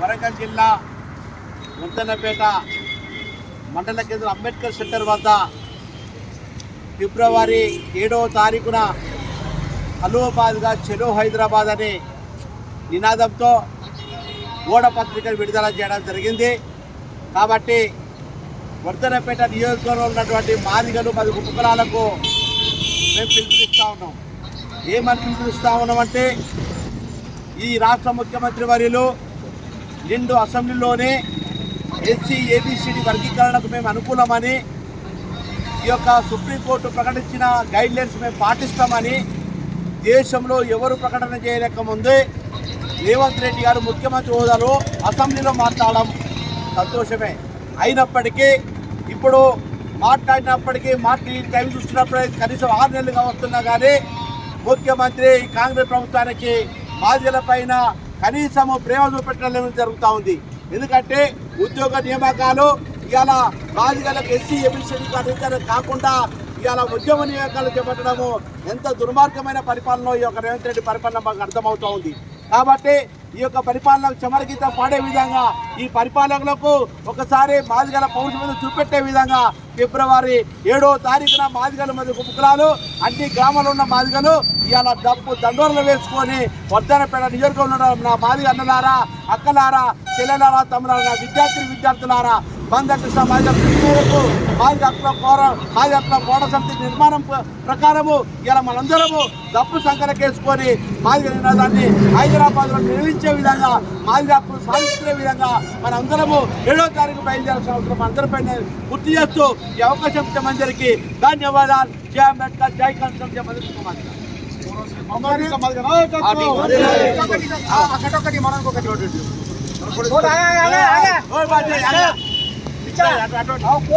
వరంగల్ జిల్లా ముద్దన్నపేట మండల కేంద్రం అంబేద్కర్ సెంటర్ వద్ద ఫిబ్రవరి ఏడవ తారీఖున హలోబాద్గా చెలో హైదరాబాద్ అనే నినాదంతో ఓడ పత్రికను విడుదల చేయడం జరిగింది. కాబట్టి వర్ధనపేట నియోజకవర్గంలో ఉన్నటువంటి మాదిగలు పది కుటుంబాలకు మేము పిలుపునిస్తూ ఉన్నాం. ఏమని పిలుపునిస్తూ ఉన్నామంటే ఈ రాష్ట్ర ముఖ్యమంత్రి వర్యులు నిండు అసెంబ్లీలోనే ఎస్సీ ఏబిసిడి వర్గీకరణకు మేము అనుకూలమని ఈ యొక్క సుప్రీంకోర్టు ప్రకటించిన గైడ్లైన్స్ మేము పాటిస్తామని దేశంలో ఎవరు ప్రకటన చేయలేక ముందే రేవంత్ రెడ్డి గారు ముఖ్యమంత్రి హోదాలో అసెంబ్లీలో మాట్లాడడం సంతోషమే. అయినప్పటికీ ఇప్పుడు మాట్లాడినప్పటికీ మాట్లాడి టైం చూస్తున్నప్పుడే కనీసం ఆరు నెలలుగా వస్తున్నా కానీ ముఖ్యమంత్రి కాంగ్రెస్ ప్రభుత్వానికి బాధ్యుల పైన కనీసము ప్రేమ చూపెట్టడం జరుగుతూ ఉంది. ఎందుకంటే ఉద్యోగ నియామకాలు ఇవాళ బాధితులకు ఎస్సీ ఎబిసిడి కార్డు కాకుండా ఇవాళ ఉద్యమ నియామకాలు చేపట్టడము ఎంత దుర్మార్గమైన పరిపాలన ఈ యొక్క రేవంత్ రెడ్డి పరిపాలన మాకు అర్థమవుతూ ఉంది. కాబట్టి ఈ యొక్క పరిపాలనకు చెమరగీత పాడే విధంగా ఈ పరిపాలకులకు ఒకసారి మాదిగల పౌరుల మీద చూపెట్టే విధంగా ఫిబ్రవరి ఏడో తారీఖున మాదిగల మీద కుప్పకులాలు అన్ని గ్రామాల్లో ఉన్న మాదిగలు ఇవాళ డబ్బు దండోరలు వేసుకొని వర్ధనపేట నియోజకవర్గంలో నా మాదిగ అన్నలారా అక్కలారా చెల్లెలారా తమలారా నా విద్యార్థి విద్యార్థులారా బంధ కృష్ణ మాదిగ మేరకు మాదిగ హక్కుల పోర మాదిగ హక్కుల పోర సమితి నిర్మాణం ప్ర- ప్రకారము ఇలా మనందరము డబ్బు సంకలకేసుకొని మాదిగ నినాదాన్ని హైదరాబాద్లో నిర్వహించే విధంగా మాదిగ హక్కులు సాధించే విధంగా మనందరము ఏడో తారీఖు బయలుదేరాల్సిన అవసరం అందరిపై గుర్తు చేస్తూ ఈ అవకాశం ఇచ్చిన అందరికీ ధన్యవాదాలు జై అంబేద్కర్ జై కన్సల్ జై మధు కుమార్ అక్కడొకటి మనకొకటి Làm cho.